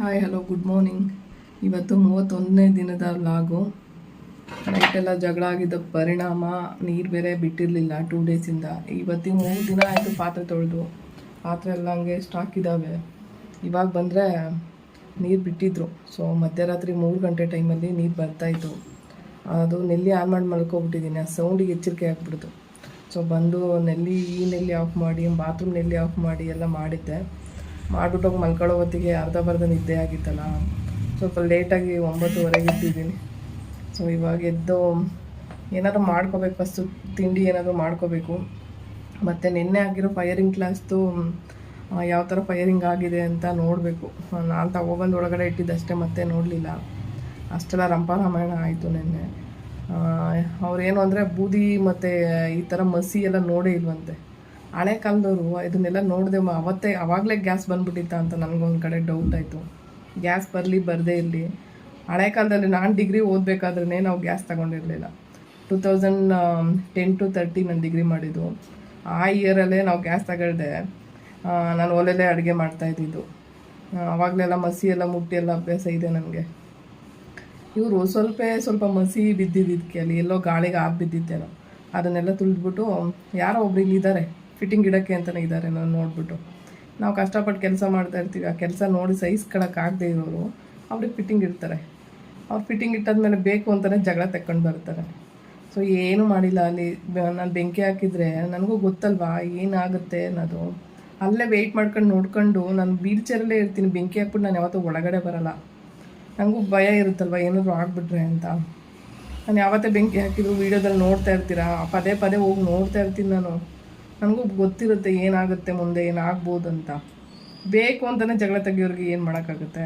Hi hello good morning ಇವತ್ತು ಮೂವತ್ತೊಂದನೇ ದಿನದ ಲಾಗು ನೈಟೆಲ್ಲ ಜಗಳ ಆಗಿದ್ದ ಪರಿಣಾಮ, ನೀರು ಬೇರೆ ಬಿಟ್ಟಿರಲಿಲ್ಲ ಟೂ ಡೇಸಿಂದ ಇವತ್ತಿಗೆ ಮೂರು ದಿನ ಆಯಿತು ಪಾತ್ರೆ ತೊಳೆದು. ಪಾತ್ರೆ ಎಲ್ಲ ಹಂಗೆ ಸ್ಟಾಕ್ ಇದ್ದಾವೆ ಇವಾಗ ಬಂದರೆ ನೀರು ಬಿಟ್ಟಿದ್ರು. ಸೊ ಮಧ್ಯರಾತ್ರಿ ಮೂರು ಗಂಟೆ ಟೈಮಲ್ಲಿ ನೀರು ಬರ್ತಾಯಿತ್ತು ಅದು ನೆಲ್ಲಿ ಆನ್ ಮಾಡಿ ಮಲ್ಕೊಬಿಟ್ಟಿದ್ದೀನಿ ಆ ಸೌಂಡಿಗೆ ಎಚ್ಚರಿಕೆ ಆಗ್ಬಿಡ್ತು. ಸೊ ಬಂದು ನೆಲ್ಲಿ ಈ ನೆಲ್ಲಿ ಆಫ್ ಮಾಡಿ ಬಾತ್ರೂಮ್ ನೆಲ್ಲಿ ಆಫ್ ಮಾಡಿ ಎಲ್ಲ ಮಾಡಿದ್ದೆ. ಮಾಡಿಬಿಟ್ಟು ಹೋಗಿ ಮಲ್ಕೊಳ್ಳೋ ಹೊತ್ತಿಗೆ ಅರ್ಧ ಬರ್ಧ ನಿದ್ದೆ ಆಗಿತ್ತಲ್ಲ. ಸ್ವಲ್ಪ ಲೇಟಾಗಿ ಒಂಬತ್ತುವರೆಗೆ ಇದ್ದಿದ್ದೀನಿ ಸೊ ಇವಾಗ ಎದ್ದು ಏನಾದರೂ ಮಾಡ್ಕೋಬೇಕು ಫಸ್ಟು ತಿಂಡಿ ಏನಾದರೂ ಮಾಡ್ಕೋಬೇಕು. ಮತ್ತು ನಿನ್ನೆ ಆಗಿರೋ ಫೈರಿಂಗ್ ಕ್ಲಾಸ್ದು ಯಾವ ಥರ ಫೈರಿಂಗ್ ಆಗಿದೆ ಅಂತ ನೋಡಬೇಕು. ನಾನು ತಗೋಬಂದು ಒಳಗಡೆ ಇಟ್ಟಿದ್ದಷ್ಟೇ, ಮತ್ತೆ ನೋಡಲಿಲ್ಲ. ಅಷ್ಟೆಲ್ಲ ರಂಪ ರಾಮಾಯಣ ಆಯಿತು ನಿನ್ನೆ. ಅವ್ರೇನು ಅಂದರೆ ಬೂದಿ ಮತ್ತು ಈ ಥರ ಮಸಿ ಎಲ್ಲ ನೋಡೇ ಇಲ್ವಂತೆ. ಹಳೆ ಕಾಲದವರು ಇದನ್ನೆಲ್ಲ ನೋಡಿದೆ ಅವತ್ತೇ ಅವಾಗಲೇ ಗ್ಯಾಸ್ ಬಂದ್ಬಿಟ್ಟಿತ್ತ ಅಂತ ನನಗೊಂದು ಕಡೆ ಡೌಟ್ ಆಯಿತು. ಗ್ಯಾಸ್ ಬರಲಿ ಬರದೇ ಇರಲಿ. ಹಳೆ ಕಾಲದಲ್ಲಿ ನಾನು ಡಿಗ್ರಿ ಓದಬೇಕಾದ್ರೆ ನಾವು gas ತಗೊಂಡಿರಲಿಲ್ಲ. Two thousand ten to thirty ನಾನು ಡಿಗ್ರಿ ಮಾಡಿದ್ದು. ಆ ಇಯರಲ್ಲೇ ನಾವು ಗ್ಯಾಸ್ ತಗೊಳ್ದೆ ನಾನು ಒಲೆಲ್ಲೇ ಅಡುಗೆ ಮಾಡ್ತಾಯಿದ್ದಿದ್ದು ಅವಾಗಲೆಲ್ಲ ಮಸಿ ಎಲ್ಲ, ಮುಟ್ಟಿ ಎಲ್ಲ ಅಭ್ಯಾಸ ಇದೆ ನನಗೆ. ಇವರು ಸ್ವಲ್ಪ ಸ್ವಲ್ಪ ಮಸಿ ಬಿದ್ದಿದ್ದಕ್ಕೆ ಅಲ್ಲಿ ಎಲ್ಲೋ ಗಾಳಿಗೆ ಆಗಿ ಬಿದ್ದಿದ್ದೇನೋ ಅದನ್ನೆಲ್ಲ ತುಳಿದ್ಬಿಟ್ಟು ಯಾರೋ ಒಬ್ರು ಇಲ್ಲಿದ್ದಾರೆ. ಫಿಟ್ಟಿಂಗ್ ಇಡೋಕ್ಕೆ ಅಂತಲೇ ಇದ್ದಾರೆ ನಾನು ನೋಡಿಬಿಟ್ಟು. ನಾವು ಕಷ್ಟಪಟ್ಟು ಕೆಲಸ ಮಾಡ್ತಾ ಇರ್ತೀವಿ. ಆ ಕೆಲಸ ನೋಡಿ ಸಹಿಸ್ಕೊಳಕ್ಕಾಗದೇ ಇರೋರು ಅವ್ರಿಗೆ ಫಿಟ್ಟಿಂಗ್ ಇಡ್ತಾರೆ. ಅವ್ರು ಫಿಟ್ಟಿಂಗ್ ಇಟ್ಟಾದ್ಮೇಲೆ ಬೇಕು ಅಂತಲೇ ಜಗಳ ತಕ್ಕೊಂಡು ಬರ್ತಾರೆ. ಸೊ ಏನು ಮಾಡಿಲ್ಲ ಅಲ್ಲಿ. ನಾನು ಬೆಂಕಿ ಹಾಕಿದರೆ ನನಗೂ ಗೊತ್ತಲ್ವಾ? ಏನಾಗುತ್ತೆ ಅನ್ನೋದು. ಅಲ್ಲೇ ವೆಯ್ಟ್ ಮಾಡ್ಕೊಂಡು ನೋಡ್ಕೊಂಡು ನಾನು ವೀಲ್ ಚೇರಲ್ಲೇ ಇರ್ತೀನಿ. ಬೆಂಕಿ ಹಾಕ್ಬಿಟ್ಟು ನಾನು ಯಾವತ್ತೂ ಒಳಗಡೆ ಬರಲ್ಲ. ನನಗೂ ಭಯ ಇರುತ್ತಲ್ವ? ಏನಾದರೂ ಆಗಿಬಿಟ್ರೆ ಅಂತ. ನಾನು ಯಾವತ್ತೇ ಬೆಂಕಿ ಹಾಕಿದ್ರು ವೀಡಿಯೋದಲ್ಲಿ ನೋಡ್ತಾ ಇರ್ತೀರಾ? ಪದೇ ಪದೇ ಹೋಗಿ ನೋಡ್ತಾ ಇರ್ತೀನಿ ನಾನು. ನನಗೂ ಗೊತ್ತಿರುತ್ತೆ ಏನಾಗುತ್ತೆ ಮುಂದೆ ಏನಾಗ್ಬೋದು ಅಂತ. ಬೇಕು ಅಂತಲೇ ಜಗಳ ತೆಗಿಯೋರಿಗೆ ಏನು ಮಾಡೋಕ್ಕಾಗುತ್ತೆ?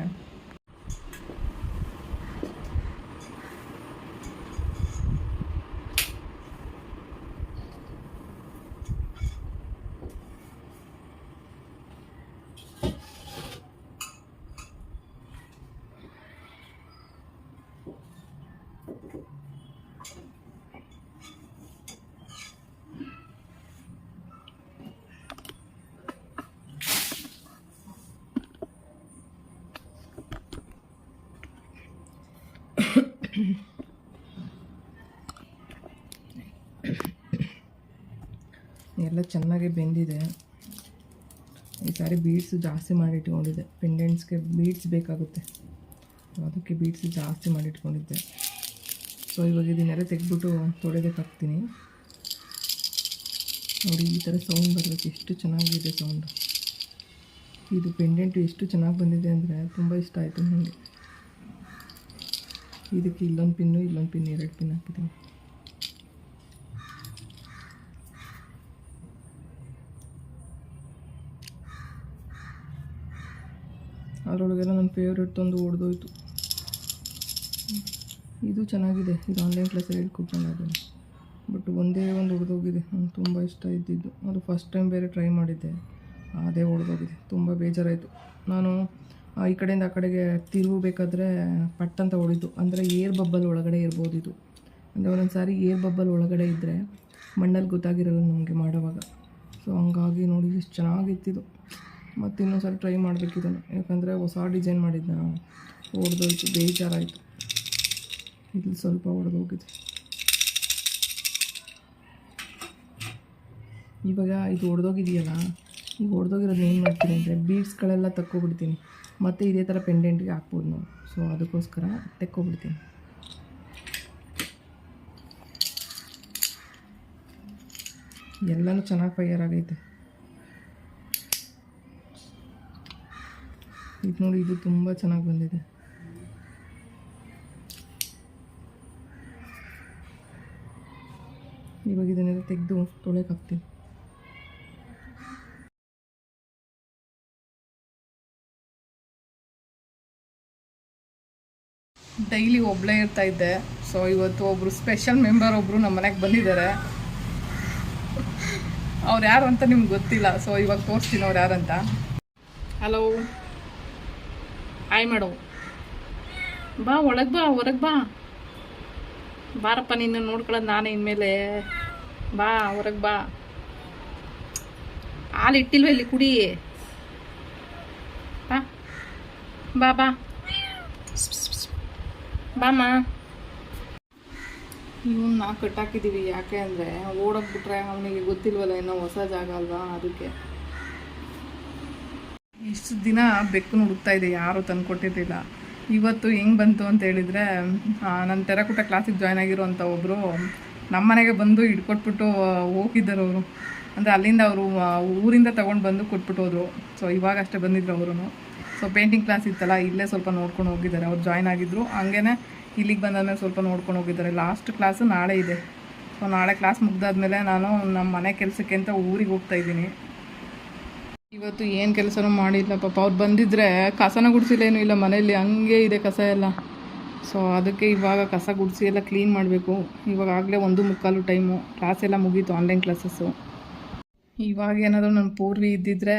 ಎಲ್ಲ ಚೆನ್ನಾಗಿ ಬೆಂದಿದೆ. ಈ ಸಾರಿ ಬೀಡ್ಸು ಜಾಸ್ತಿ ಮಾಡಿ ಇಟ್ಕೊಂಡಿದ್ದೆ ಪೆಂಡೆಂಟ್ಸ್ಗೆ ಬೀಡ್ಸ್ ಬೇಕಾಗುತ್ತೆ. ಅದಕ್ಕೆ ಬೀಡ್ಸ್ ಜಾಸ್ತಿ ಮಾಡಿಟ್ಕೊಂಡಿದ್ದೆ. ಸೊ ಇವಾಗ ಇದನ್ನೆಲ್ಲ ತೆಗೆದ್ಬಿಟ್ಟು ತೊಳೆದಕ್ಕೆ ಹಾಕ್ತೀನಿ. ನೋಡಿ, ಈ ಥರ ಸೌಂಡ್ ಬರಬೇಕು ಎಷ್ಟು ಚೆನ್ನಾಗಿದೆ ಸೌಂಡು ಇದು ಪೆಂಡೆಂಟು ಎಷ್ಟು ಚೆನ್ನಾಗಿ ಬಂದಿದೆ ಅಂದರೆ ತುಂಬ ಇಷ್ಟ ಆಯಿತು ನನಗೆ ಇದಕ್ಕೆ ಇಲ್ಲೊಂದು ಪಿನ್ನು ಇಲ್ಲೊಂದು ಪಿನ್ ಎರಡು ಪಿನ್ ಹಾಕಿದ್ದೀನಿ ಅದರೊಳಗೆಲ್ಲ ನನ್ನ ಫೇವ್ರೇಟ್ ತಂದು ಹೊಡೆದೋಯ್ತು. ಇದು ಚೆನ್ನಾಗಿದೆ. ಇದು ಆನ್ಲೈನ್ ಕ್ಲಾಸಲ್ಲಿ ಹೇಳ್ಕೊಡ್ತಾನೆ ಅದನ್ನು ಬಟ್ ಒಂದೇ ಒಂದು ಹೊಡೆದೋಗಿದೆ. ನಂಗೆ ತುಂಬ ಇಷ್ಟ ಇದ್ದಿದ್ದು. ಅದು ಫಸ್ಟ್ ಟೈಮ್ ಬೇರೆ ಟ್ರೈ ಮಾಡಿದ್ದೆ. ಅದೇ ಹೊಡೆದೋಗಿದೆ. ತುಂಬ ಬೇಜಾರಾಯಿತು. ನಾನು ಈ ಕಡೆಯಿಂದ ಆ ಕಡೆಗೆ ತಿರುಗಬೇಕಾದ್ರೆ ಪಟ್ ಅಂತ ಹೊಡಿತು. ಅಂದರೆ ಏರ್ ಬಬ್ಬಲ್ ಒಳಗಡೆ ಇರ್ಬೋದು ಇದು. ಅಂದರೆ ಒಂದೊಂದು ಸಾರಿ ಏರ್ ಬಬ್ಬಲ್ ಒಳಗಡೆ ಇದ್ದರೆ ಮಣ್ಣಲ್ಲಿ ಗೊತ್ತಾಗಿರಲ್ಲ ನಮಗೆ ಮಾಡೋವಾಗ. ಸೊ ಹಂಗಾಗಿ ನೋಡಿ ಎಷ್ಟು ಚೆನ್ನಾಗಿತ್ತಿದು ಮತ್ತು ಇನ್ನೊಂದು ಸಲ ಟ್ರೈ ಮಾಡಬೇಕಿದ್ದಾನೆ ಯಾಕಂದರೆ ಹೊಸ ಡಿಸೈನ್ ಮಾಡಿದ್ನ. ಹೊಡೆದೋಯ್ತು ಬೇಜಾರಾಯಿತು. ಇಲ್ಲಿ ಸ್ವಲ್ಪ ಹೊಡೆದೋಗಿದೆ ಇವಾಗ ಇದು ಹೊಡೆದೋಗಿದೆಯಲ್ಲ ಈಗ ಹೊಡೆದೋಗಿರೋದು ಏನು ಮಾಡ್ತೀನಿ ಅಂದರೆ ಬೀಡ್ಸ್ಗಳೆಲ್ಲ ತಕ್ಕೊಬಿಡ್ತೀನಿ. ಮತ್ತು ಇದೇ ಥರ ಪೆಂಡೆಂಟ್ಗೆ ಹಾಕ್ಬೋದು ನಾವು. ಸೊ ಅದಕ್ಕೋಸ್ಕರ ತೆಕ್ಕೊಬಿಡ್ತೀನಿ. ಎಲ್ಲನೂ ಚೆನ್ನಾಗಿ ಫೈಯರ್ ಆಗೈತೆ. ಇದು ನೋಡಿ, ಇದು ತುಂಬ ಚೆನ್ನಾಗಿ ಬಂದಿದೆ. ಇವಾಗ ಇದನ್ನೆಲ್ಲ ತೆಗೆದು ತೊಳೆಕ್ ಹಾಕ್ತೀನಿ. ಡೈಲಿ ಒಬ್ಬಳೇ ಇರ್ತಾ ಇದ್ದೆ. ಸೊ ಇವತ್ತು ಒಬ್ರು ಸ್ಪೆಷಲ್ ಮೆಂಬರ್ ಒಬ್ಬರು ನಮ್ಮ ಮನೆಗೆ ಬಂದಿದ್ದಾರೆ. ಅವ್ರು ಯಾರು ಅಂತ ನಿಮ್ಗೆ ಗೊತ್ತಿಲ್ಲ. ಸೊ ಇವಾಗ ತೋರಿಸ್ತೀನಿ ಅವ್ರು ಯಾರಂತ ಹಲೋ ಹಾಯ್ ಮಾಡು. ಬಾ, ಒಳಗೆ ಬಾ, ಹೊರಗೆ ಬಾ. ಬಾರಪ್ಪ, ನಿನ್ನ ನೋಡ್ಕೊಳ್ಳೋದು ನಾನು ಇನ್ಮೇಲೆ. ಬಾ, ಹೊರಗೆ ಬಾ. ಹಾಲು ಇಟ್ಟಿಲ್ವ ಇಲ್ಲಿ, ಕುಡಿ. ಬಾ. ಬಾ ಬಾ. ಬಾಮ್ಮ. ನಾ ಕಟ್ಟಾಕಿದ್ದೀವಿ ಯಾಕೆ ಅಂದರೆ ಓಡೋಗ್ಬಿಟ್ರೆ ಅವನಿಗೆ ಗೊತ್ತಿಲ್ವಲ್ಲ ಏನೋ ಹೊಸ ಜಾಗ ಅಲ್ವಾ, ಅದಕ್ಕೆ. ಇಷ್ಟು ದಿನ ಬೆಕ್ಕು ಹುಡುಕ್ತಾ ಇದೆ, ಯಾರೂ ತಂದು ಕೊಟ್ಟಿದ್ದಿಲ್ಲ ಇವತ್ತು ಹೆಂಗೆ ಬಂತು ಅಂತ ಹೇಳಿದರೆ ನನ್ನ ತೆರಕುಟ ಕ್ಲಾಸಿಗೆ ಜಾಯ್ನ್ ಆಗಿರೋವಂಥ ಒಬ್ಬರು ನಮ್ಮ ಮನೆಗೆ ಬಂದು ಇಟ್ಕೊಟ್ಬಿಟ್ಟು ಹೋಗಿದ್ದರು ಅವರು. ಅಂದರೆ ಅಲ್ಲಿಂದ ಅವರು ಊರಿಂದ ತೊಗೊಂಡು ಬಂದು ಕೊಟ್ಬಿಟ್ಟು ಹೋದರು. ಸೊ ಇವಾಗಷ್ಟೇ ಬಂದಿದ್ರು ಅವರು ಸೊ ಪೇಂಟಿಂಗ್ ಕ್ಲಾಸ್ ಇತ್ತಲ್ಲ, ಇಲ್ಲೇ ಸ್ವಲ್ಪ ನೋಡ್ಕೊಂಡು ಹೋಗಿದ್ದಾರೆ. ಅವ್ರು ಜಾಯ್ನ್ ಆಗಿದ್ರು. ಹಂಗೇ ಇಲ್ಲಿಗೆ ಬಂದಾದ್ಮೇಲೆ ಸ್ವಲ್ಪ ನೋಡ್ಕೊಂಡು ಹೋಗಿದ್ದಾರೆ. ಲಾಸ್ಟ್ ಕ್ಲಾಸು ನಾಳೆ ಇದೆ. ಸೊ ನಾಳೆ ಕ್ಲಾಸ್ ಮುಗ್ದಾದ್ಮೇಲೆ ನಾನು ನಮ್ಮ ಮನೆ ಕೆಲಸಕ್ಕೆ ಅಂತ ಊರಿಗೆ ಹೋಗ್ತಾ ಇದ್ದೀನಿ. ಇವತ್ತು ಏನು ಕೆಲಸನೂ ಮಾಡಿಲ್ಲ, ಪಾಪ ಅವ್ರು ಬಂದಿದ್ರೆ ಕಸನ ಗುಡಿಸಿಲ್ಲ ಏನೂ ಇಲ್ಲ ಮನೆಯಲ್ಲಿ, ಹಂಗೆ ಇದೆ ಕಸ ಎಲ್ಲ. ಸೊ ಅದಕ್ಕೆ ಇವಾಗ ಕಸ ಗುಡಿಸಿ ಎಲ್ಲ ಕ್ಲೀನ್ ಮಾಡಬೇಕು. ಇವಾಗ ಆಗಲೇ ಒಂದು ಮುಕ್ಕಾಲು ಟೈಮು ಕ್ಲಾಸ್ ಎಲ್ಲ ಮುಗೀತು ಆನ್ಲೈನ್ ಕ್ಲಾಸಸ್ಸು ಇವಾಗ ಏನಾದರೂ ನನ್ನ ಪೂರ್ವಿ ಇದ್ದಿದ್ರೆ,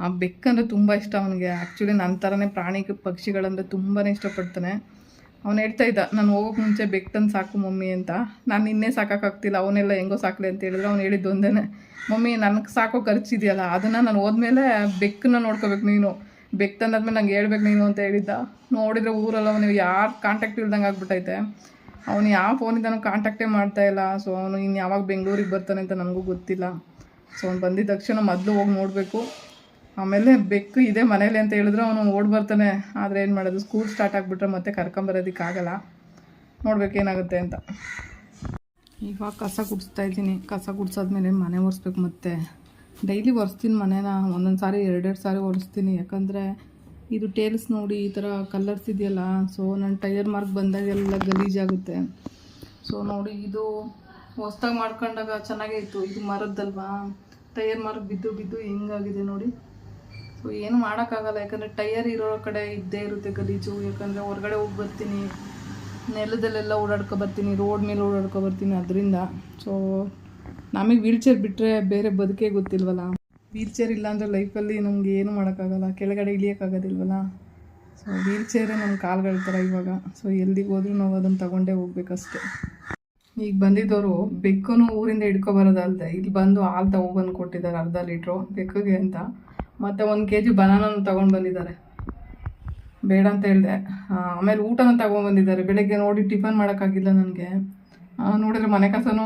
ಆ ಬೆಕ್ಕಂದ್ರೆ ತುಂಬ ಇಷ್ಟ ಅವನಿಗೆ. ಆ್ಯಕ್ಚುಲಿ ನನ್ನ ಥರನೇ ಪ್ರಾಣಿ ಪಕ್ಷಿಗಳಂದರೆ ತುಂಬಾ ಇಷ್ಟಪಡ್ತಾನೆ. ಅವನು ಹೇಳ್ತಾ ಇದ್ದ, ನಾನು ಹೋಗೋಕೆ ಮುಂಚೆ ಬೆಕ್ಕನ್ನು ಸಾಕು ಮಮ್ಮಿ ಅಂತ. ನಾನು ನಿನ್ನೆ ಸಾಕಾಗ್ತಿಲ್ಲ ಅವನ್ನೆಲ್ಲ ಹೆಂಗೋ ಸಾಕಲಿ ಅಂತ ಹೇಳಿದ್ರೆ, ಅವ್ನು ಹೇಳಿದ್ದು ಒಂದೇ ಮಮ್ಮಿ ನನಗೆ ಸಾಕೋ ಖರ್ಚಿದೆಯಲ್ಲ, ಅದನ್ನು ನಾನು ಹೋದ್ಮೇಲೆ ಬೆಕ್ಕನ್ನ ನೋಡ್ಕೋಬೇಕು ನೀನು, ಬೆಕ್ಕು ತಂದಾದ್ಮೇಲೆ ನಂಗೆ ಹೇಳ್ಬೇಕು ನೀನು ಅಂತ ಹೇಳಿದ್ದ. ನೋಡಿದ್ರೆ ಊರಲ್ಲ, ಅವನು ಯಾರು ಕಾಂಟ್ಯಾಕ್ಟ್ ಇಲ್ದಂಗೆ ಆಗ್ಬಿಟ್ಟೈತೆ. ಅವನು ಯಾವ ಫೋನಿಂದನೂ ಕಾಂಟ್ಯಾಕ್ಟೇ ಮಾಡ್ತಾ ಇಲ್ಲ ಸೊ ಅವನು ಇನ್ನು ಯಾವಾಗ ಬೆಂಗಳೂರಿಗೆ ಬರ್ತಾನೆ ಅಂತ ನನಗೂ ಗೊತ್ತಿಲ್ಲ. ಸೊ ಅವ್ನು ಬಂದಿದ್ದ ತಕ್ಷಣ ಮೊದಲು ಹೋಗಿ ನೋಡಬೇಕು. ಆಮೇಲೆ ಬೆಕ್ಕು ಇದೆ ಮನೇಲಿ ಅಂತ ಹೇಳಿದ್ರೆ ಅವನು ಓಡಿ ಬರ್ತಾನೆ. ಆದರೆ ಏನು ಮಾಡೋದು? ಸ್ಕೂಲ್ ಸ್ಟಾರ್ಟ್ ಆಗಿಬಿಟ್ರೆ ಮತ್ತೆ ಕರ್ಕೊಂಬರೋದಕ್ಕಾಗಲ್ಲ ನೋಡ್ಬೇಕು ಏನಾಗುತ್ತೆ ಅಂತ. ಇವಾಗ ಕಸ ಗುಡಿಸ್ತಾ ಇದ್ದೀನಿ. ಕಸ ಗುಡಿಸಾದ್ಮೇಲೆ ಮನೆ ಒರೆಸ್ಬೇಕು ಮತ್ತೆ. ಡೈಲಿ ಒರೆಸ್ತೀನಿ ಮನೇನ. ಒಂದೊಂದು ಸಾರಿ, ಎರಡೆರಡು ಸಾರಿ ಒರೆಸ್ತೀನಿ. ಯಾಕಂದರೆ ಇದು ಟೇಲ್ಸ್ ನೋಡಿ ಈ ಥರ ಕಲರ್ಸ್ ಇದೆಯಲ್ಲ ಸೊ ನನ್ನ ಟೈರ್ ಮಾರ್ಕ್ ಬಂದಾಗೆಲ್ಲ ಗಲೀಜಾಗುತ್ತೆ. ಸೊ ನೋಡಿ ಇದು ಹೊಸ್ದಾಗಿ ಮಾಡ್ಕೊಂಡಾಗ ಚೆನ್ನಾಗೇ ಇತ್ತು. ಇದು ಮರದ್ದಲ್ವಾ? ಟೈರ್ ಮಾರ್ಕ್ ಬಿದ್ದು ಬಿದ್ದು ಹಿಂಗಾಗಿದೆ ನೋಡಿ. ಸೊ ಏನು ಮಾಡೋಕ್ಕಾಗಲ್ಲ. ಯಾಕಂದರೆ ಟೈಯರ್ ಇರೋ ಕಡೆ ಇದ್ದೇ ಇರುತ್ತೆ ಗಲೀಜು. ಯಾಕಂದರೆ ಹೊರಗಡೆ ಹೋಗಿ ಬರ್ತೀನಿ. ನೆಲದಲ್ಲೆಲ್ಲ ಓಡಾಡ್ಕೊ ಬರ್ತೀನಿ. ರೋಡ್ ಮೇಲೆ ಓಡಾಡ್ಕೊ ಬರ್ತೀನಿ ಅದರಿಂದ. ಸೊ ನಮಗೆ ವೀಲ್ ಚೇರ್ ಬಿಟ್ಟರೆ ಬೇರೆ ಬದುಕೇ ಗೊತ್ತಿಲ್ವಲ್ಲ. ವೀಲ್ ಚೇರ್ ಇಲ್ಲ ಅಂದರೆ ಲೈಫಲ್ಲಿ ನಮ್ಗೆ ಏನು ಮಾಡೋಕ್ಕಾಗಲ್ಲ. ಕೆಳಗಡೆ ಇಳಿಯೋಕ್ಕಾಗೋದಿಲ್ವಲ್ಲ. ಸೊ ವೀಲ್ ಚೇರೇ ನಮ್ಮ ಕಾಲ್ಗಳ ಥರ ಇವಾಗ. ಸೊ ಎಲ್ಲಿಗೆ ಹೋದ್ರೂ ನಾವು ಅದನ್ನು ತಗೊಂಡೇ ಹೋಗ್ಬೇಕಷ್ಟೆ. ಈಗ ಬಂದಿದ್ದವರು ಬೆಕ್ಕೂ ಊರಿಂದ ಹಿಡ್ಕೊಬರೋದಲ್ದೆ ಇಲ್ಲಿ ಬಂದು ಹಾಲು ತಗೊಬಂದು ಕೊಟ್ಟಿದ್ದಾರೆ ಅರ್ಧ ಲೀಟ್ರು. ಬೆಕ್ಕಗೆ ಅಂತ. ಮತ್ತು ಒಂದು ಕೆ ಜಿ ಬನಾನ ತಗೊಂಡು ಬಂದಿದ್ದಾರೆ. ಬೇಡ ಅಂತ ಹೇಳಿದೆ. ಆಮೇಲೆ ಊಟನ ತಗೊಂಬಂದಿದ್ದಾರೆ ಬೆಳಗ್ಗೆ ನೋಡಿ ಟಿಫನ್ ಮಾಡೋಕ್ಕಾಗಿಲ್ಲ ನನಗೆ. ನೋಡಿದ್ರೆ ಮನೆ ಕಸನೂ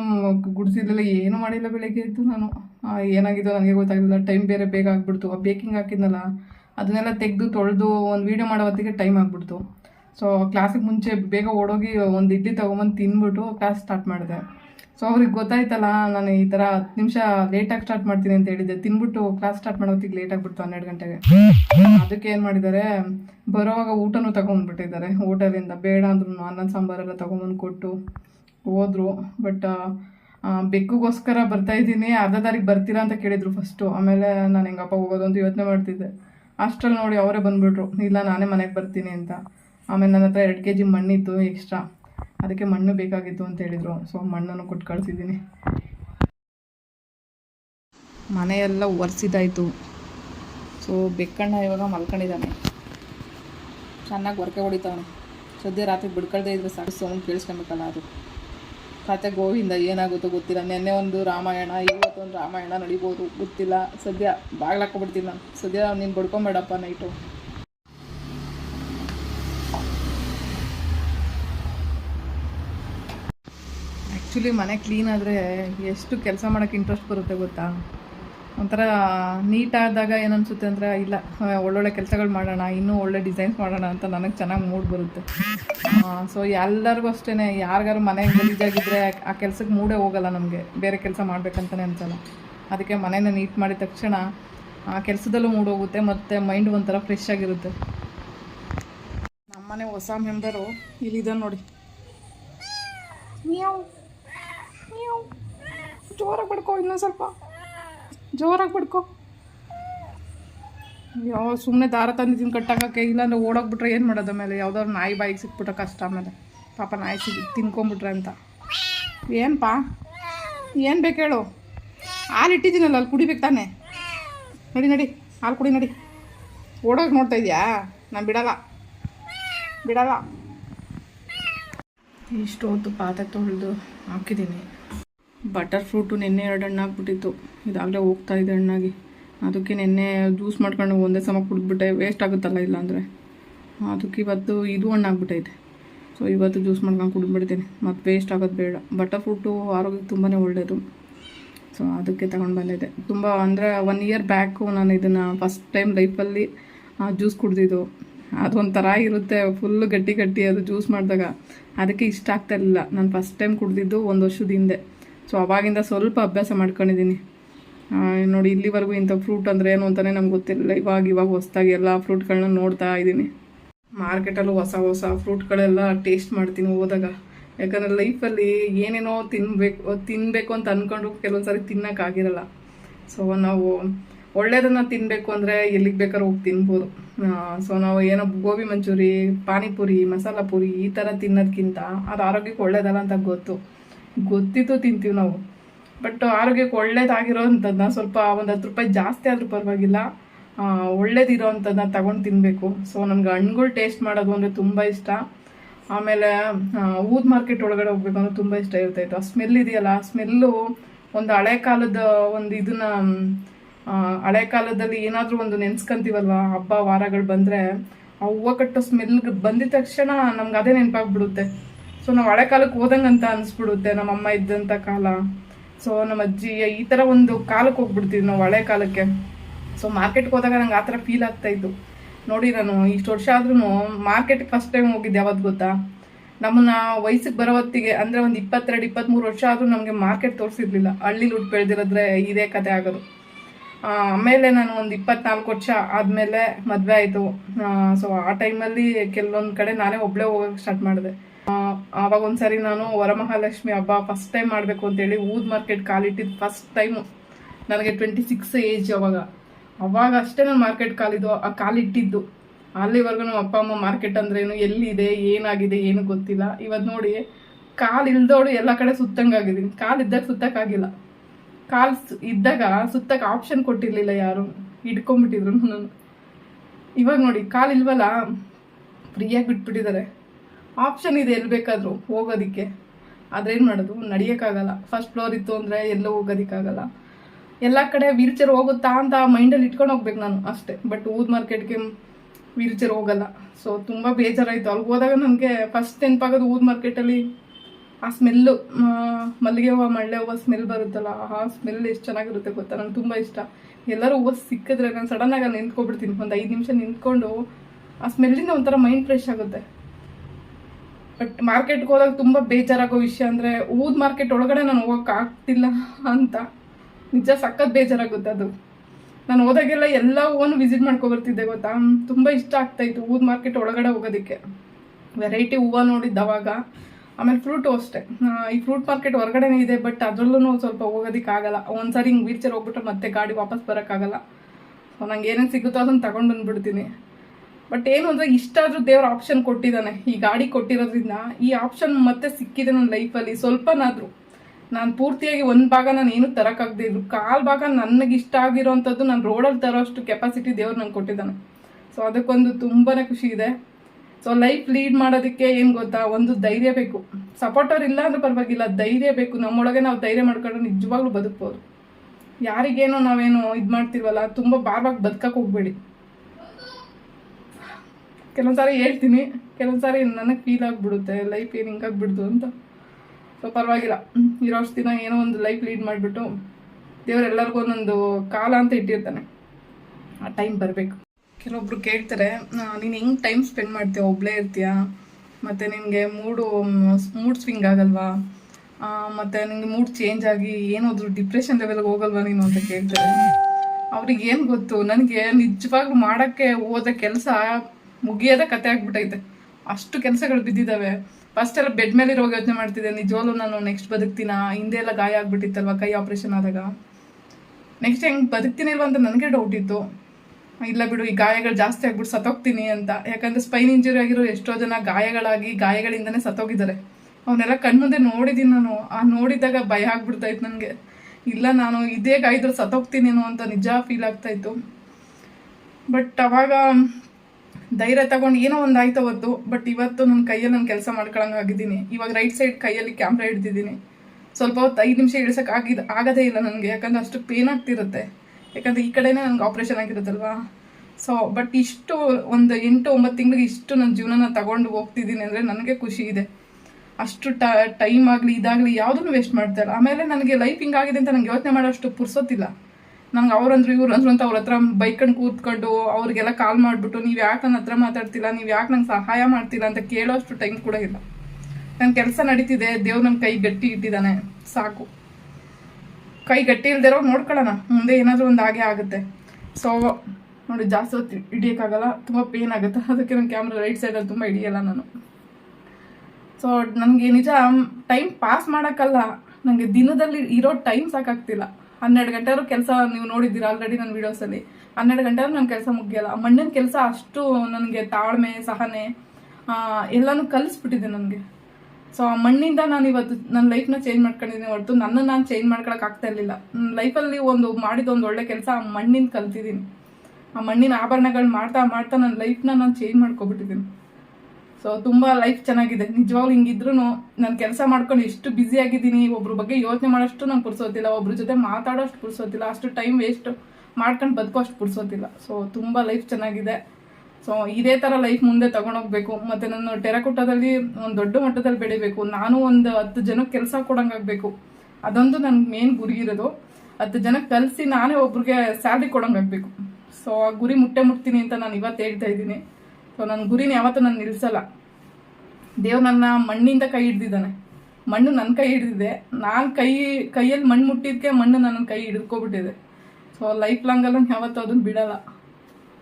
ಗುಡಿಸಿದ್ರಲ್ಲ ಏನೂ ಮಾಡಿಲ್ಲ ಬೆಳಗ್ಗೆ ಎದ್ದು ನಾನು. ಏನಾಗಿದ್ದು ಏನಾಗಿದೋ ನನಗೆ ಗೊತ್ತಾಗಲಿಲ್ಲ. ಟೈಮ್ ಬೇರೆ ಬೇಗ ಆಗಿಬಿಡ್ತು. ಆ ಬೇಕಿಂಗ್ ಹಾಕಿದ್ನಲ್ಲ, ಅದನ್ನೆಲ್ಲ ತೆಗೆದು ತೊಳೆದು ಒಂದು ವೀಡಿಯೋ ಮಾಡೋ ಹೊತ್ತಿಗೆ ಟೈಮ್ ಆಗಿಬಿಡ್ತು. ಸೊ ಕ್ಲಾಸಿಗೆ ಮುಂಚೆ ಬೇಗ ಓಡೋಗಿ ಒಂದು ಇಡ್ಲಿ ತೊಗೊಂಬಂದು ತಿಂದ್ಬಿಟ್ಟು ಕ್ಲಾಸ್ ಸ್ಟಾರ್ಟ್ ಮಾಡಿದೆ. ಸೊ ಅವ್ರಿಗೆ ಗೊತ್ತಾಯ್ತಲ್ಲ, ನಾನು ಈ ಥರ ಹತ್ತು ನಿಮಿಷ ಲೇಟಾಗಿ ಸ್ಟಾರ್ಟ್ ಮಾಡ್ತೀನಿ ಅಂತ ಹೇಳಿದ್ದೆ. ತಿನ್ಬಿಟ್ಟು ಕ್ಲಾಸ್ ಸ್ಟಾರ್ಟ್ ಮಾಡೋತ್ತಿಗೆ ಲೇಟ್ ಆಗಿಬಿಡ್ತು, ಹನ್ನೆರಡು ಗಂಟೆಗೆ. ಅದಕ್ಕೆ ಏನು ಮಾಡಿದ್ದಾರೆ, ಬರೋವಾಗ ಊಟನೂ ತಗೊಂಡ್ಬಿಟ್ಟಿದ್ದಾರೆ. ಹೋಟೆಲಿಂದ ಬೇಡ ಅಂದ್ರು ಅನ್ನ ಸಾಂಬಾರೆಲ್ಲ ತೊಗೊಂಬಂದು ಕೊಟ್ಟು ಹೋದ್ರು. ಬಟ್ ಬೆಕ್ಕುಗೋಸ್ಕರ ಬರ್ತಾ ಇದ್ದೀನಿ, ಅರ್ಧ ದಾರಿಗೆ ಬರ್ತೀರಾ ಅಂತ ಕೇಳಿದ್ರು ಫಸ್ಟು ಆಮೇಲೆ ನಾನು ಹೆಂಗಪ್ಪ ಹೋಗೋದು ಅಂತ ಯೋಚನೆ ಮಾಡ್ತಿದ್ದೆ. ಅಷ್ಟ್ರಲ್ಲಿ ನೋಡಿ ಅವರೇ ಬಂದ್ಬಿಟ್ರು. ಇಲ್ಲ, ನಾನೇ ಮನೆಗೆ ಬರ್ತೀನಿ ಅಂತ. ಆಮೇಲೆ ನನ್ನ ಹತ್ರ ಎರಡು ಕೆ ಜಿ ಮಣ್ಣಿತ್ತು ಎಕ್ಸ್ಟ್ರಾ ಅದಕ್ಕೆ ಮಣ್ಣು ಬೇಕಾಗಿತ್ತು ಅಂತ ಹೇಳಿದರು. ಸೊ ಮಣ್ಣನ್ನು ಕೊಟ್ಟು ಕಳಿಸಿದ್ದೀನಿ. ಮನೆಯೆಲ್ಲ ಒರೆಸಿದಾಯಿತು ಸೊ ಬೆಕ್ಕಣ್ಣ ಇವಾಗ ಮಲ್ಕೊಂಡಿದ್ದಾನೆ. ಚೆನ್ನಾಗಿ ಹೊರಕೆ ಹೊಡಿತಾವನೆ. ಸದ್ಯ ರಾತ್ರಿ ಬಿಡ್ಕೊಳ್ದೇ ಇದ್ರೆ ಸಾಕು. ಸೌಂಡ್ ಕೇಳಿಸ್ಕೊಬೇಕಲ್ಲ ಅದು. ಕತೆ ಗೋವಿಂದ ಏನಾಗುತ್ತೋ ಗೊತ್ತಿಲ್ಲ. ನಿನ್ನೆ ಒಂದು ರಾಮಾಯಣ, ಇವತ್ತೊಂದು ರಾಮಾಯಣ ನಡಿಬೋದು. ಗೊತ್ತಿಲ್ಲ. ಸದ್ಯ ಬಾಗ್ಲಾಕೊಬಿಡ್ತೀನಿ ನಾನು. ಸದ್ಯ ನೀನು ಬಡ್ಕೊಂಬೇಡಪ್ಪ ನೈಟು. ಆ್ಯಕ್ಚುಲಿ ಮನೆ ಕ್ಲೀನ್ ಆದರೆ ಎಷ್ಟು ಕೆಲಸ ಮಾಡೋಕ್ಕೆ ಇಂಟ್ರೆಸ್ಟ್ ಬರುತ್ತೆ ಗೊತ್ತಾ? ಒಂಥರ ನೀಟಾದಾಗ ಏನನ್ಸುತ್ತೆ ಅಂದರೆ, ಇಲ್ಲ, ಒಳ್ಳೊಳ್ಳೆ ಕೆಲಸಗಳು ಮಾಡೋಣ, ಇನ್ನೂ ಒಳ್ಳೆ ಡಿಸೈನ್ಸ್ ಮಾಡೋಣ ಅಂತ ನನಗೆ ಚೆನ್ನಾಗಿ ಮೂಡ್ ಬರುತ್ತೆ. ಸೊ ಎಲ್ಲರಿಗೂ ಅಷ್ಟೇ ಯಾರಿಗಾರು ಮನೆ ಗಲೀಜಾಗಿದ್ದರೆ ಆ ಕೆಲಸಕ್ಕೆ ಮೂಡೇ ಹೋಗಲ್ಲ ನಮಗೆ. ಬೇರೆ ಕೆಲಸ ಮಾಡಬೇಕಂತಲೇ ಅನ್ಸಲ್ಲ. ಅದಕ್ಕೆ ಮನೇನ ನೀಟ್ ಮಾಡಿದ ತಕ್ಷಣ ಆ ಕೆಲಸದಲ್ಲೂ ಮೂಡ್ ಹೋಗುತ್ತೆ, ಮತ್ತು ಮೈಂಡ್ ಒಂಥರ ಫ್ರೆಶ್ ಆಗಿರುತ್ತೆ. ನಮ್ಮನೆ ಹೊಸ ಮೆಂಬರು ಇಲ್ಲಿದೆ ನೋಡಿ. ಮಿಯಾವ್. ಜೋರಾಗಿ ಬಿಡ್ಕೋ, ಇನ್ನೊಂದು ಸ್ವಲ್ಪ. ಜೋರಾಗಿ ಬಡ್ಕೋ. ಯಾವ ಸುಮ್ಮನೆ ದಾರ ತಂದಿದ್ದೀನಿ ಕಟ್ಟಾಕಕ್ಕೆ. ಇಲ್ಲಾಂದ್ರೆ ಓಡೋಗ್ಬಿಟ್ರೆ ಏನು ಮಾಡೋದು ಆಮೇಲೆ? ಯಾವ್ದಾದ್ರು ನಾಯಿ ಬಾಯಿಗೆ ಸಿಕ್ಬಿಟ್ರೆ ಕಷ್ಟ ಆಮೇಲೆ. ಪಾಪ ನಾಯಿ ಸಿಗಿ ತಿನ್ಕೊಂಬಿಟ್ರೆ ಅಂತ. ಏನಪ್ಪ ಏನು ಬೇಕು ಹೇಳು? ಹಾಲು ಇಟ್ಟಿದ್ದೀನಲ್ಲ ಅಲ್ಲಿ ಕುಡಿಬೇಕು ತಾನೆ? ನಡಿ ನಡಿ. ಹಾಲು ಕುಡಿ, ನಡಿ. ಓಡೋಗಿ ನೋಡ್ತಾ ಇದೆಯಾ? ನಾನು ಬಿಡಲ್ಲ. ಬಿಡಲ್ಲ. ಇಷ್ಟು ಹೊತ್ತು ಪಾತ್ರೆ ತೊಳೆದು ಹಾಕಿದ್ದೀನಿ. ಬಟರ್ ಫ್ರೂಟು ನಿನ್ನೆ ಎರಡು ಹಣ್ಣು ಹಾಕ್ಬಿಟ್ಟಿತ್ತು ಇದಾಗಲೇ ಹೋಗ್ತಾ ಇದೆ ಹಣ್ಣಾಗಿ. ಅದಕ್ಕೆ ನಿನ್ನೆ ಜ್ಯೂಸ್ ಮಾಡ್ಕೊಂಡು ಒಂದೇ ಸಮ ಕುಡಿದ್ಬಿಟ್ಟೆ. ವೇಸ್ಟ್ ಆಗುತ್ತಲ್ಲ ಇಲ್ಲಾಂದರೆ ಅದಕ್ಕೆ ಇವತ್ತು ಇದು ಹಣ್ಣು ಆಗ್ಬಿಟ್ಟೈತೆ. ಸೊ ಇವತ್ತು ಜ್ಯೂಸ್ ಮಾಡ್ಕೊಂಡು ಕುಡಿದ್ಬಿಡ್ತೀನಿ. ಮತ್ತು ವೇಸ್ಟ್ ಆಗೋದು ಬೇಡ. ಬಟರ್ ಫ್ರೂಟು ಆರೋಗ್ಯಕ್ಕೆ ತುಂಬಾ ಒಳ್ಳೆಯದು ಸೊ ಅದಕ್ಕೆ ತಗೊಂಡು ಬಂದಿದ್ದೆ. ತುಂಬ ಅಂದರೆ ಒನ್ ಇಯರ್ ಬ್ಯಾಕು ನಾನು ಇದನ್ನು ಫಸ್ಟ್ ಟೈಮ್ ಲೈಫಲ್ಲಿ ಜ್ಯೂಸ್ ಕುಡ್ದಿದ್ದು. ಅದೊಂಥರ ಇರುತ್ತೆ. ಫುಲ್ಲು ಗಟ್ಟಿ ಗಟ್ಟಿ ಅದು ಜ್ಯೂಸ್ ಮಾಡಿದಾಗ. ಅದಕ್ಕೆ ಇಷ್ಟ ಆಗ್ತಾ ಇರಲಿಲ್ಲ. ನಾನು ಫಸ್ಟ್ ಟೈಮ್ ಕುಡ್ದಿದ್ದು ಒಂದು ವರ್ಷದ ಹಿಂದೆ ಸೊ ಅವಾಗಿಂದ ಸ್ವಲ್ಪ ಅಭ್ಯಾಸ ಮಾಡ್ಕೊಂಡಿದ್ದೀನಿ. ನೋಡಿ, ಇಲ್ಲಿವರೆಗೂ ಇಂಥ ಫ್ರೂಟ್ ಅಂದರೆ ಏನು ಅಂತಲೇ ನಮ್ಗೆ ಗೊತ್ತಿರಲಿಲ್ಲ ಇವಾಗ ಇವಾಗ ಹೊಸ್ದಾಗಿ ಎಲ್ಲ ಫ್ರೂಟ್ಗಳನ್ನ ನೋಡ್ತಾ ಇದ್ದೀನಿ. ಮಾರ್ಕೆಟಲ್ಲೂ ಹೊಸ ಹೊಸ ಫ್ರೂಟ್ಗಳೆಲ್ಲ ಟೇಸ್ಟ್ ಮಾಡ್ತೀನಿ ಹೋದಾಗ. ಯಾಕಂದರೆ ಲೈಫಲ್ಲಿ ಏನೇನೋ ತಿನ್ನಬೇಕು ತಿನ್ನಬೇಕು ಅಂತ ಅಂದ್ಕೊಂಡು ಕೆಲವೊಂದು ಸಾರಿ ತಿನ್ನೋಕ್ಕಾಗಿರಲ್ಲ ಸೊ ನಾವು ಒಳ್ಳೇದನ್ನು ತಿನ್ನಬೇಕು ಅಂದರೆ ಎಲ್ಲಿಗೆ ಬೇಕಾದ್ರೂ ಹೋಗಿ ತಿನ್ಬೋದು. ಸೊ ನಾವು ಏನೋ ಗೋಬಿ ಮಂಚೂರಿ, ಪಾನಿಪುರಿ, ಮಸಾಲ ಪುರಿ ಈ ಥರ ತಿನ್ನೋದಕ್ಕಿಂತ ಅದು ಆರೋಗ್ಯಕ್ಕೆ ಒಳ್ಳೇದಲ್ಲ ಅಂತ ಗೊತ್ತು. ಗೊತ್ತಿತ್ತು ತಿಂತೀವಿ ನಾವು. ಬಟ್ ಆರೋಗ್ಯಕ್ಕೆ ಒಳ್ಳೇದಾಗಿರೋವಂಥದ್ದನ್ನ ಸ್ವಲ್ಪ ಒಂದು ಹತ್ತು ರೂಪಾಯಿ ಜಾಸ್ತಿ ಆದರೂ ಪರವಾಗಿಲ್ಲ. ಒಳ್ಳೇದಿರೋ ಅಂಥದ್ದನ್ನ ತಗೊಂಡು ತಿನ್ನಬೇಕು ಸೊ ನಮ್ಗೆ ಹಣ್ಗಳು ಟೇಸ್ಟ್ ಮಾಡೋದು ಅಂದರೆ ತುಂಬ ಇಷ್ಟ. ಆಮೇಲೆ ಊದ್ ಮಾರ್ಕೆಟ್ ಒಳಗಡೆ ಹೋಗ್ಬೇಕು ಅಂದ್ರೆ ತುಂಬ ಇಷ್ಟ ಇರ್ತಾಯಿತ್ತು. ಆ ಸ್ಮೆಲ್ ಇದೆಯಲ್ಲ, ಆ ಸ್ಮೆಲ್ಲು ಒಂದು ಹಳೆ ಕಾಲದ ಒಂದು ಇದನ್ನ ಹಳೆ ಕಾಲದಲ್ಲಿ ಏನಾದರೂ ಒಂದು ನೆನ್ಸ್ಕೊಂತೀವಲ್ವ? ಹಬ್ಬ ವಾರಗಳು ಬಂದರೆ ಆ ಹೂವು ಕಟ್ಟೋ ಸ್ಮೆಲ್ ಬಂದಿದ ತಕ್ಷಣ ನಮ್ಗೆ ಅದೇ ನೆನಪಾಗ್ಬಿಡುತ್ತೆ. ಸೊ ನಾವು ಹಳೆ ಕಾಲಕ್ಕೆ ಹೋದಂಗೆ ಅಂತ ಅನಿಸ್ಬಿಡುತ್ತೆ ನಮ್ಮ ಅಮ್ಮ ಇದ್ದಂಥ ಕಾಲ. ಸೊ ನಮ್ಮ ಅಜ್ಜಿ, ಈ ಥರ ಒಂದು ಕಾಲಕ್ಕೆ ಹೋಗ್ಬಿಡ್ತೀವಿ ನಾವು ಹಳೆ ಕಾಲಕ್ಕೆ. ಸೊ ಮಾರ್ಕೆಟ್ಗೆ ಹೋದಾಗ ನಂಗೆ ಆ ಥರ ಫೀಲ್ ಆಗ್ತಾ ಇತ್ತು. ನೋಡಿ ನಾನು, ಇಷ್ಟು ವರ್ಷ ಆದ್ರೂ ಮಾರ್ಕೆಟ್ಗೆ ಫಸ್ಟ್ ಟೈಮ್ ಹೋಗಿದ್ದೆ ಯಾವತ್ತು ಗೊತ್ತಾ? ನಮ್ಮನ್ನ ವಯಸ್ಸಿಗೆ ಬರೋ ಹೊತ್ತಿಗೆ, ಅಂದರೆ ಒಂದು ಇಪ್ಪತ್ತೆರಡು ಇಪ್ಪತ್ತ್ಮೂರು ವರ್ಷ ಆದರೂ ನಮಗೆ ಮಾರ್ಕೆಟ್ ತೋರಿಸಿರ್ಲಿಲ್ಲ. ಹಳ್ಳಿಲಿ ಹುಟ್ಟು ಬೆಳೆದಿರೋದ್ರೆ ಇದೇ ಕತೆ ಆಗೋದು. ಆಮೇಲೆ ನಾನು ಒಂದು ಇಪ್ಪತ್ನಾಲ್ಕು ವರ್ಷ ಆದಮೇಲೆ ಮದುವೆ ಆಯಿತು. ಸೊ ಆ ಟೈಮಲ್ಲಿ ಕೆಲವೊಂದು ಕಡೆ ನಾನೇ ಒಬ್ಬಳೇ ಹೋಗೋಕೆ ಸ್ಟಾರ್ಟ್ ಮಾಡಿದೆ. ಆವಾಗ ಒಂದ್ಸರಿ ನಾನು ವರಮಹಾಲಕ್ಷ್ಮಿ ಹಬ್ಬ ಫಸ್ಟ್ ಟೈಮ್ ಮಾಡಬೇಕು ಅಂತೇಳಿ ಊದ್ ಮಾರ್ಕೆಟ್ ಕಾಲಿಟ್ಟಿದ್ದು ಫಸ್ಟ್ ಟೈಮು ನನಗೆ ಟ್ವೆಂಟಿ ಸಿಕ್ಸ್ ಏಜ್ ಅವಾಗ. ಅವಾಗ ಅಷ್ಟೇ ನಾನು ಮಾರ್ಕೆಟ್ ಕಾಲಿದ್ದು ಆ ಕಾಲಿಟ್ಟಿದ್ದು ಅಲ್ಲಿವರೆಗೂ ನಮ್ಮ ಅಪ್ಪ, ಅಮ್ಮ ಮಾರ್ಕೆಟ್ ಅಂದ್ರೇನು ಎಲ್ಲಿದೆ, ಏನಾಗಿದೆ, ಏನು ಗೊತ್ತಿಲ್ಲ. ಇವತ್ತು ನೋಡಿ, ಕಾಲು ಇಲ್ದೋಡು ಎಲ್ಲ ಕಡೆ ಸುತ್ತಂಗಾಗಿದ್ದೀನಿ ಕಾಲು ಇದ್ದಾಗ ಸುತ್ತಕ್ಕಾಗಿಲ್ಲ ಕಾಲ್ ಇದ್ದಾಗ ಸುತ್ತಕ್ಕೆ ಆಪ್ಷನ್ ಕೊಟ್ಟಿರಲಿಲ್ಲ ಯಾರು. ಇಟ್ಕೊಂಡ್ಬಿಟ್ಟಿದ್ರು ನಾನು ಇವಾಗ ನೋಡಿ, ಕಾಲ್ ಇಲ್ವಲ್ಲ? ಫ್ರೀಯಾಗಿ ಬಿಟ್ಬಿಟ್ಟಿದ್ದಾರೆ. ಆಪ್ಷನ್ ಇದೆ ಎಲ್ಲಿ ಬೇಕಾದರೂ ಹೋಗೋದಕ್ಕೆ. ಏನು ಮಾಡೋದು? ನಡೆಯೋಕ್ಕಾಗಲ್ಲ. ಫಸ್ಟ್ ಫ್ಲೋರ್ ಇತ್ತು ಅಂದರೆ ಎಲ್ಲೂ ಹೋಗೋದಕ್ಕಾಗಲ್ಲ. ಎಲ್ಲ ಕಡೆ ವೀಲ್ ಚೇರ್ ಹೋಗುತ್ತಾ ಅಂತ ಮೈಂಡಲ್ಲಿ ಇಟ್ಕೊಂಡು ಹೋಗ್ಬೇಕು ನಾನು ಅಷ್ಟೇ. ಬಟ್ ಊದ್ ಮಾರ್ಕೆಟ್ಗೆ ವೀಲ್ ಚೇರ್ ಹೋಗಲ್ಲ. ಸೊ ತುಂಬ ಬೇಜಾರಾಯಿತು. ಅಲ್ಲಿ ಹೋದಾಗ ನನಗೆ ಫಸ್ಟ್ ನೆನಪಾಗೋದು ಊದ್ ಮಾರ್ಕೆಟಲ್ಲಿ ಆ ಸ್ಮೆಲ್ಲು ಮಲ್ಲಿಗೆ ಹೂವು, ಮಳ್ಳೆ ಹೂವು ಸ್ಮೆಲ್ ಬರುತ್ತಲ್ಲ, ಆ ಸ್ಮೆಲ್ ಎಷ್ಟು ಚೆನ್ನಾಗಿರುತ್ತೆ ಗೊತ್ತಾ? ನಂಗೆ ತುಂಬ ಇಷ್ಟ. ಎಲ್ಲರೂ ಹೂವು ಸಿಕ್ಕಿದ್ರೆ ನಾನು ಸಡನ್ನಾಗಿ ಅಲ್ಲಿ ನಿಂತ್ಕೊಬಿಡ್ತೀನಿ. ಒಂದು ಐದು ನಿಮಿಷ ನಿಂತ್ಕೊಂಡು ಆ ಸ್ಮೆಲ್ಲಿಂದ ಒಂಥರ ಮೈಂಡ್ ಫ್ರೆಶ್ ಆಗುತ್ತೆ. ಬಟ್ ಮಾರ್ಕೆಟ್ಗೆ ಹೋದಾಗ ತುಂಬ ಬೇಜಾರಾಗೋ ವಿಷಯ ಅಂದರೆ ಊದ್ ಮಾರ್ಕೆಟ್ ಒಳಗಡೆ ನಾನು ಹೋಗೋಕೆ ಆಗ್ತಿಲ್ಲ ಅಂತ. ನಿಜ ಸಖತ್ ಬೇಜಾರಾಗುತ್ತೆ ಅದು. ನಾನು ಹೋದಾಗೆಲ್ಲ ಎಲ್ಲ ಹೂವನ್ನು ವಿಸಿಟ್ ಮಾಡ್ಕೊಬರ್ತಿದ್ದೆ ಗೊತ್ತಾ? ತುಂಬ ಇಷ್ಟ ಆಗ್ತಾಯಿತ್ತು ಊದ್ ಮಾರ್ಕೆಟ್ ಒಳಗಡೆ ಹೋಗೋದಕ್ಕೆ. ವೆರೈಟಿ ಹೂವು ನೋಡಿದ್ದು ಅವಾಗ. ಆಮೇಲೆ ಫ್ರೂಟು ಅಷ್ಟೇ. ಈ ಫ್ರೂಟ್ ಮಾರ್ಕೆಟ್ ಹೊರಗಡೆನೇ ಇದೆ ಬಟ್ ಅದರಲ್ಲೂ ಸ್ವಲ್ಪ ಹೋಗೋದಕ್ಕಾಗಲ್ಲ ಒಂದ್ಸರಿ ಹಿಂಗೆ ವೀಲ್ಚೇರ್ ಹೋಗ್ಬಿಟ್ರೆ ಮತ್ತೆ ಗಾಡಿ ವಾಪಸ್ ಬರೋಕ್ಕಾಗಲ್ಲ. ಸೊ ನಂಗೆ ಏನೇನು ಸಿಗುತ್ತೋ ಅದನ್ನು ತಗೊಂಡು ಬಂದ್ಬಿಡ್ತೀನಿ. ಬಟ್ ಏನು ಅಂದರೆ ಇಷ್ಟ ಆದರೂ ದೇವ್ರ ಆಪ್ಷನ್ ಕೊಟ್ಟಿದ್ದಾನೆ. ಈ ಗಾಡಿ ಕೊಟ್ಟಿರೋದ್ರಿಂದ ಈ ಆಪ್ಷನ್ ಮತ್ತೆ ಸಿಕ್ಕಿದೆ ನನ್ನ ಲೈಫಲ್ಲಿ ಸ್ವಲ್ಪನಾದರೂ. ನಾನು ಪೂರ್ತಿಯಾಗಿ ಒಂದು ಭಾಗ ನಾನು ಏನು ತರೋಕ್ಕಾಗದೇ ಇದ್ರು. ಕಾಲು ಭಾಗ ನನಗೆ ಇಷ್ಟ ಆಗಿರೋವಂಥದ್ದು ನಾನು ರೋಡಲ್ಲಿ ತರೋಷ್ಟು ಕೆಪಾಸಿಟಿ ದೇವ್ರು ನಂಗೆ ಕೊಟ್ಟಿದ್ದಾನೆ. ಸೊ ಅದಕ್ಕೊಂದು ತುಂಬಾ ಖುಷಿ ಇದೆ. ಸೊ ಲೈಫ್ ಲೀಡ್ ಮಾಡೋದಕ್ಕೆ ಏನು ಗೊತ್ತಾ? ಒಂದು ಧೈರ್ಯ ಬೇಕು. ಸಪೋರ್ಟರ್ ಇಲ್ಲ ಅಂದ್ರೆ ಪರವಾಗಿಲ್ಲ. ಧೈರ್ಯ ಬೇಕು. ನಮ್ಮೊಳಗೆ ನಾವು ಧೈರ್ಯ ಮಾಡ್ಕೊಂಡು ನಿಜವಾಗ್ಲೂ ಬದುಕ್ಬೋದು. ಯಾರಿಗೇನೋ ನಾವೇನೋ ಇದು ಮಾಡ್ತಿರ್ವಲ್ಲ, ತುಂಬ ಬಾರ್ವಾಗಿ ಬದುಕಕ್ಕೆ ಹೋಗ್ಬೇಡಿ. ಕೆಲವೊಂದು ಸಾರಿ ಹೇಳ್ತೀನಿ, ಕೆಲವೊಂದು ಸಾರಿ ನನಗೆ ಫೀಲ್ ಆಗಿಬಿಡುತ್ತೆ ಲೈಫ್ ಏನು ಹಿಂಗಾಗ್ಬಿಡ್ತು ಅಂತ. ಸೊ ಪರವಾಗಿಲ್ಲ. ಇರೋ ಅಷ್ಟು ದಿನ ಏನೋ ಒಂದು ಲೈಫ್ ಲೀಡ್ ಮಾಡಿಬಿಟ್ಟು ದೇವ್ರು ಎಲ್ಲರಿಗೂ ಒಂದೊಂದು ಕಾಲ ಅಂತ ಇಟ್ಟಿರ್ತಾನೆ. ಆ ಟೈಮ್ ಬರಬೇಕು. ಕೆಲವೊಬ್ರು ಕೇಳ್ತಾರೆ ನೀನು ಹೆಂಗೆ ಟೈಮ್ ಸ್ಪೆಂಡ್ ಮಾಡ್ತೀಯ? ಒಬ್ಬಳೇ ಇರ್ತೀಯ? ಮತ್ತು ನಿನಗೆ ಮೂಡು ಮೂಡ್ ಸ್ವಿಂಗ್ ಆಗಲ್ವಾ? ಮತ್ತು ಮತ್ತೆ ನಿನಗೆ ಮೂಡ್ ಚೇಂಜ್ ಆಗಿ ಏನಾದರೂ ಡಿಪ್ರೆಷನ್ ಲೆವೆಲ್ಗೆ ಹೋಗಲ್ವಾ ನೀನು? ಅಂತ ಕೇಳ್ತಾರೆ. ಅವ್ರಿಗೆ ಏನು ಗೊತ್ತು? ನನಗೆ ನಿಜವಾಗ್ಲೂ ಮಾಡೋಕ್ಕೆ ಹೋದ ಕೆಲಸ ಮುಗಿಯೋದೇ ಕತೆ ಆಗ್ಬಿಟ್ಟೈತೆ ಅಷ್ಟು ಕೆಲಸಗಳು ಬಿದ್ದಿದ್ದಾವೆ ಫಸ್ಟ್ ಎಲ್ಲ ಬೆಡ್ ಮೇಲೆ ಇರೋ ಯೋಚನೆ ಮಾಡ್ತಿದ್ದೆ ನಿಜವಾಗ್ಲೂ ನಾನು ನೆಕ್ಸ್ಟ್ ಬದುಕ್ತೀನ? ಹಿಂದೆ ಎಲ್ಲ ಗಾಯ ಆಗ್ಬಿಟ್ಟಿತ್ತಲ್ವ ಕೈ ಆಪ್ರೇಷನ್ ಆದಾಗ? ನೆಕ್ಸ್ಟ್ ಹೆಂಗೆ ಬದುಕ್ತೀನಿ ಇಲ್ವ ಅಂತ ನನಗೆ ಡೌಟ್ ಇತ್ತು. ಇಲ್ಲ ಬಿಡು, ಈ ಗಾಯಗಳು ಜಾಸ್ತಿ ಆಗ್ಬಿಟ್ಟು ಸತ್ತೋಗ್ತೀನಿ ಅಂತ. ಯಾಕಂದ್ರೆ ಸ್ಪೈನ್ ಇಂಜುರಿ ಆಗಿರೋ ಎಷ್ಟೋ ಜನ ಗಾಯಗಳಾಗಿ ಗಾಯಗಳಿಂದನೇ ಸತ್ತೋಗಿದ್ದಾರೆ. ಅವನ್ನೆಲ್ಲ ಕಣ್ಮುಂದೆ ನೋಡಿದ್ದೀನಿ ನಾನು. ಆ ನೋಡಿದಾಗ ಭಯ ಆಗ್ಬಿಡ್ತಾ ಇತ್ತು ನನಗೆ. ಇಲ್ಲ ನಾನು ಇದೇ ಗಾಯದಲ್ಲಿ ಸತ್ತೋಗ್ತೀನೇನೋ ಅಂತ ನಿಜ ಫೀಲ್ ಆಗ್ತಾಯಿತ್ತು. ಬಟ್ ಅವಾಗ ಧೈರ್ಯ ತಗೊಂಡು ಏನೋ ಒಂದು ಆಯ್ತು ಅವತ್ತು ಬಟ್ ಇವತ್ತು ನನ್ನ ಕೈಯಲ್ಲಿ ನಾನು ಕೆಲಸ ಆಗಿದ್ದೀನಿ. ಇವಾಗ ರೈಟ್ ಸೈಡ್ ಕೈಯಲ್ಲಿ ಕ್ಯಾಮ್ರಾ ಹಿಡ್ದಿದ್ದೀನಿ. ಸ್ವಲ್ಪ ಹೊತ್ತು ಐದು ನಿಮಿಷ ಇಳಿಸೋಕೆ ಆಗಿದ್, ಆಗದೇ ಇಲ್ಲ ನನಗೆ, ಯಾಕಂದ್ರೆ ಅಷ್ಟು ಪೇನ್ ಆಗ್ತಿರುತ್ತೆ. ಯಾಕಂದ್ರೆ ಈ ಕಡೆನೇ ನನಗೆ ಆಪ್ರೇಷನ್ ಆಗಿರುತ್ತಲ್ವಾ? ಸೊ ಬಟ್ ಇಷ್ಟು ಒಂದು ಎಂಟು ಒಂಬತ್ತು ತಿಂಗಳಿಗೆ ಇಷ್ಟು ನನ್ನ ಜೀವನನ ತಗೊಂಡು ಹೋಗ್ತಿದ್ದೀನಿ ಅಂದರೆ ನನಗೆ ಖುಷಿ ಇದೆ. ಅಷ್ಟು ಟೈಮ್ ಆಗಲಿ, ಇದಾಗಲಿ, ಯಾವುದನ್ನು ವೇಸ್ಟ್ ಮಾಡ್ತಾ ಇಲ್ಲ. ಆಮೇಲೆ ನನಗೆ ಲೈಫ್ ಹಿಂಗಾಗಿದೆ ಅಂತ ನನಗೆ ಯೋಚನೆ ಮಾಡೋಷ್ಟು ಪುರ್ಸೋತಿಲ್ಲ ನಂಗೆ ಅವ್ರಂದ್ರು ಇವ್ರು ಅಂದ್ರು ಅಂತ ಅವ್ರ ಹತ್ರ ಬೈಕಂಡು ಕೂತ್ಕೊಂಡು ಅವ್ರಿಗೆಲ್ಲ ಕಾಲ್ ಮಾಡಿಬಿಟ್ಟು, ನೀವು ಯಾಕೆ ನನ್ನ ಹತ್ರ ಮಾತಾಡ್ತಿಲ್ಲ? ನೀವು ಯಾಕೆ ನಂಗೆ ಸಹಾಯ ಮಾಡ್ತಿಲ್ಲ? ಅಂತ ಕೇಳೋಷ್ಟು ಟೈಮ್ ಕೂಡ ಇಲ್ಲ. ನನ್ನ ಕೆಲಸ ನಡೀತಿದೆ, ದೇವ್ರು ನನ್ನ ಕೈ ಗಟ್ಟಿ ಇಟ್ಟಿದ್ದಾನೆ ಸಾಕು. ಕೈ ಗಟ್ಟಿ ಇಲ್ದಿರೋ ನೋಡ್ಕೊಳ್ಳೋಣ, ಮುಂದೆ ಏನಾದರೂ ಒಂದು ಹಾಗೆ ಆಗುತ್ತೆ. ಸೊ ನೋಡಿ, ಜಾಸ್ತಿ ಹೊತ್ತು ಹಿಡಿಯೋಕ್ಕಾಗಲ್ಲ, ತುಂಬ ಪೇನ್ ಆಗುತ್ತೆ. ಅದಕ್ಕೆ ನನ್ನ ಕ್ಯಾಮ್ರಾ ರೈಟ್ ಸೈಡಲ್ಲಿ ತುಂಬ ಹಿಡಿಯಲ್ಲ ನಾನು. ಸೊ ನನಗೆ ನಿಜ ಟೈಮ್ ಪಾಸ್ ಮಾಡೋಕ್ಕಲ್ಲ. ನನಗೆ ದಿನದಲ್ಲಿ ಇರೋ ಟೈಮ್ ಸಾಕಾಗ್ತಿಲ್ಲ. ಹನ್ನೆರಡು ಗಂಟೆವರೆಗೂ ಕೆಲಸ ನೀವು ನೋಡಿದ್ದೀರಾ ಆಲ್ರೆಡಿ ನನ್ನ ವೀಡಿಯೋಸಲ್ಲಿ ಹನ್ನೆರಡು ಗಂಟೆ ನನ್ನ ಕೆಲಸ ಮುಗಿಯಲ್ಲ. ಮಣ್ಣಿನ ಕೆಲಸ ಅಷ್ಟು ನನಗೆ ತಾಳ್ಮೆ, ಸಹನೆ ಎಲ್ಲನೂ ಕಲಿಸ್ಬಿಟ್ಟಿದೆ ನನಗೆ. ಸೊ ಆ ಮಣ್ಣಿಂದ ನಾನು ಇವತ್ತು ನನ್ನ ಲೈಫ್ನ ಚೇಂಜ್ ಮಾಡ್ಕೊಂಡಿದ್ದೀನಿ ಹೊರತು ನನ್ನ ನಾನು ಚೇಂಜ್ ಮಾಡ್ಕೊಳಕ್ ಆಗ್ತಾ ಇರಲಿಲ್ಲ. ನನ್ನ ಲೈಫಲ್ಲಿ ಒಂದು ಮಾಡಿದ ಒಂದು ಒಳ್ಳೆ ಕೆಲಸ ಆ ಮಣ್ಣಿನ ಕಲ್ತಿದ್ದೀನಿ. ಆ ಮಣ್ಣಿನ ಆಭರಣಗಳು ಮಾಡ್ತಾ ಮಾಡ್ತಾ ನನ್ನ ಲೈಫ್ನ ನಾನು ಚೇಂಜ್ ಮಾಡ್ಕೊಬಿಟ್ಟಿದ್ದೀನಿ. ಸೊ ತುಂಬ ಲೈಫ್ ಚೆನ್ನಾಗಿದೆ. ನಿಜವಾಗ್ಲೂ ಹಿಂಗಿದ್ರು ನಾನು ಕೆಲಸ ಮಾಡ್ಕೊಂಡು ಎಷ್ಟು ಬ್ಯುಸಿ ಆಗಿದ್ದೀನಿ, ಒಬ್ರ ಬಗ್ಗೆ ಯೋಚನೆ ಮಾಡೋಷ್ಟು ನಂಗೆ ಪುರ್ಸೋತಿಲ್ಲ, ಒಬ್ರ ಜೊತೆ ಮಾತಾಡೋಷ್ಟು ಪುರ್ಸೋತಿಲ್ಲ, ಅಷ್ಟು ಟೈಮ್ ವೇಸ್ಟ್ ಮಾಡ್ಕೊಂಡು ಬದುಕೋ ಅಷ್ಟು ಪುರ್ಸೋತಿಲ್ಲ. ಸೊ ತುಂಬ ಲೈಫ್ ಚೆನ್ನಾಗಿದೆ. ಸೊ ಇದೇ ಥರ ಲೈಫ್ ಮುಂದೆ ತಗೊಂಡೋಗ್ಬೇಕು ಮತ್ತು ನಾನು ಟೆರಕೋಟದಲ್ಲಿ, ಒಂದು ದೊಡ್ಡ ಮಟ್ಟದಲ್ಲಿ ಬೆಳಿಬೇಕು. ನಾನು ಒಂದು ಹತ್ತು ಜನಕ್ಕೆ ಕೆಲಸ ಕೊಡಂಗಾಗಬೇಕು. ಅದೊಂದು ನನ್ ಮೇನ್ ಗುರಿ ಇರೋದು. ಹತ್ತು ಜನಕ್ಕೆ ಕಲಿಸಿ ನಾನೇ ಒಬ್ರಿಗೆ ಸ್ಯಾಲ್ರಿ ಕೊಡಂಗಾಗಬೇಕು. ಸೊ ಆ ಗುರಿ ಮುಟ್ಟೆ ಮುಟ್ತೀನಿ ಅಂತ ನಾನು ಇವತ್ತು ಹೇಳ್ತಾ ಇದ್ದೀನಿ. ಸೊ ನನ್ನ ಗುರಿನ ಯಾವತ್ತೂ ನಾನು ನಿಲ್ಲಿಸಲ್ಲ ದೇವ್ರು ನನ್ನ ಮಣ್ಣಿಂದ ಕೈ ಹಿಡ್ದಿದ್ದಾನೆ. ಮಣ್ಣು ನನ್ನ ಕೈ ಹಿಡಿದಿದೆ. ನಾನು ಕೈ, ಕೈಯಲ್ಲಿ ಮಣ್ಣು ಮುಟ್ಟಿದ್ಕೆ ಮಣ್ಣು ನನ್ನ ಕೈ ಹಿಡ್ಕೊಬಿಟ್ಟಿದೆ. ಸೊ ಲೈಫ್ ಲಾಂಗಲ್ಲ ಯಾವತ್ತೂ ಅದನ್ನ ಬಿಡಲ್ಲ.